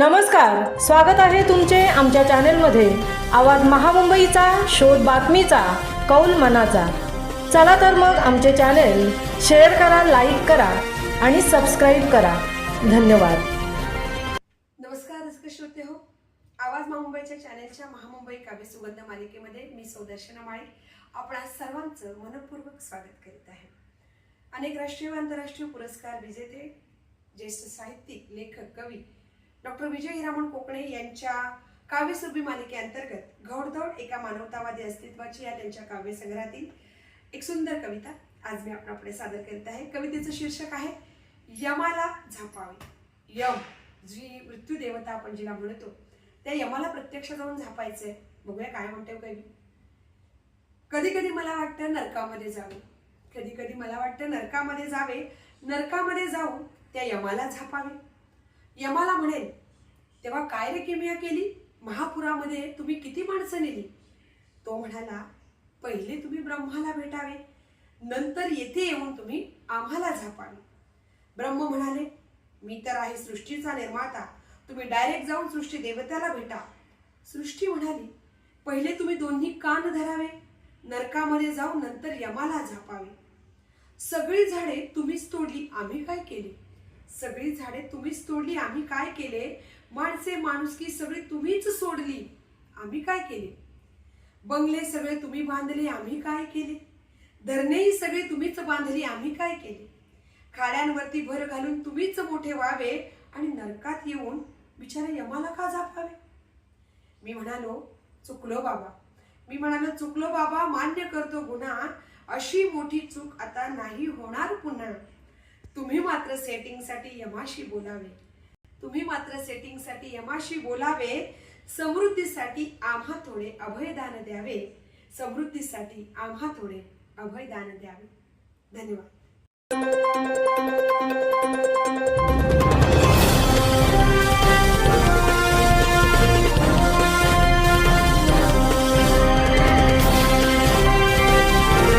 नमस्कार स्वागत आहे तुमचे आमच्या चॅनेलमध्ये. आवाज महामुंबईचा शोध बातमीचा कौल मनाचा. चला तर मग आमचे चॅनेल शेअर करा लाईक करा आणि सबस्क्राईब करा. धन्यवाद. नमस्कार श्रोते हो. आवाज महामुंबईच्या चॅनेलच्या महामुंबई काव्य सुगंध मालिकेमध्ये मी सौदर्शना माळी. आपणा सर्वांचं मनपूर्वक स्वागत करीत आहे. अनेक राष्ट्रीय व आंतरराष्ट्रीय पुरस्कार विजेते ज्येष्ठ साहित्यिक लेखक कवी डॉक्टर विजय हिरामण कोकणे यांच्या काव्यसुरभी मालिकेअंतर्गत घौडदौड एका मानवतावादी अस्तित्वाची या त्यांच्या काव्यसंग्रहातील एक सुंदर कविता आज मी आपणापुढे सादर करीत आहे. कवितेचं शीर्षक आहे यमाला झापावे. यम जी मृत्यू देवता आपण जिला म्हणतो त्या यमाला प्रत्यक्ष जाऊन झापायचंय. बघूया काय म्हणते हो कवी. कधी कधी मला वाटतं नरकामध्ये जावे. कधी कधी मला वाटतं नरकामध्ये जावे. नरकामध्ये जाऊन त्या यमाला झापावे. यमाला म्हणेल तेव्हा काय रे किमिया केली? महापुरामध्ये तुम्ही किती माणसं नेली? तो म्हणाला पहिले तुम्ही ब्रह्माला भेटावे नंतर येथे येऊन तुम्ही आम्हाला झापावे. ब्रह्म म्हणाले मी तर आहे सृष्टीचा निर्माता तुम्ही डायरेक्ट जाऊन सृष्टी देवत्याला भेटा. सृष्टी म्हणाली पहिले तुम्ही दोन्ही कान धरावे नरकामध्ये जाऊन नंतर यमाला झापावे. सगळी झाडे तुम्हीच तोडली आम्ही काय केली? सगळी झाडे तुम्हीच तोडली आम्ही काय केले? माणसे माणुसकी सगळी तुम्हीच सोडली. आम्ही काय केले? बंगले सगळे तुम्ही बांधले आम्ही काय केले? धरणेही सगळे तुम्हीच बांधली आम्ही काय केले? खाड्यांवरती भर घालून तुम्हीच मोठे व्हावे आणि नरकात येऊन बिचारा यमाला का झापावे मी म्हणालो चुकलो बाबा. मी म्हणालो चुकलो बाबा मान्य करतो गुन्हा. अशी मोठी चूक आता नाही होणार पुन्हा. तुम्ही मात्र सेटिंगसाठी यमाशी बोलावे. तुम्ही मात्र सेटिंगसाठी यमाशी बोलावे. समृद्धीसाठी आम्हा थोडे अभयदान द्यावे. समृद्धीसाठी आम्हा थोडे अभयदान द्यावे. धन्यवाद.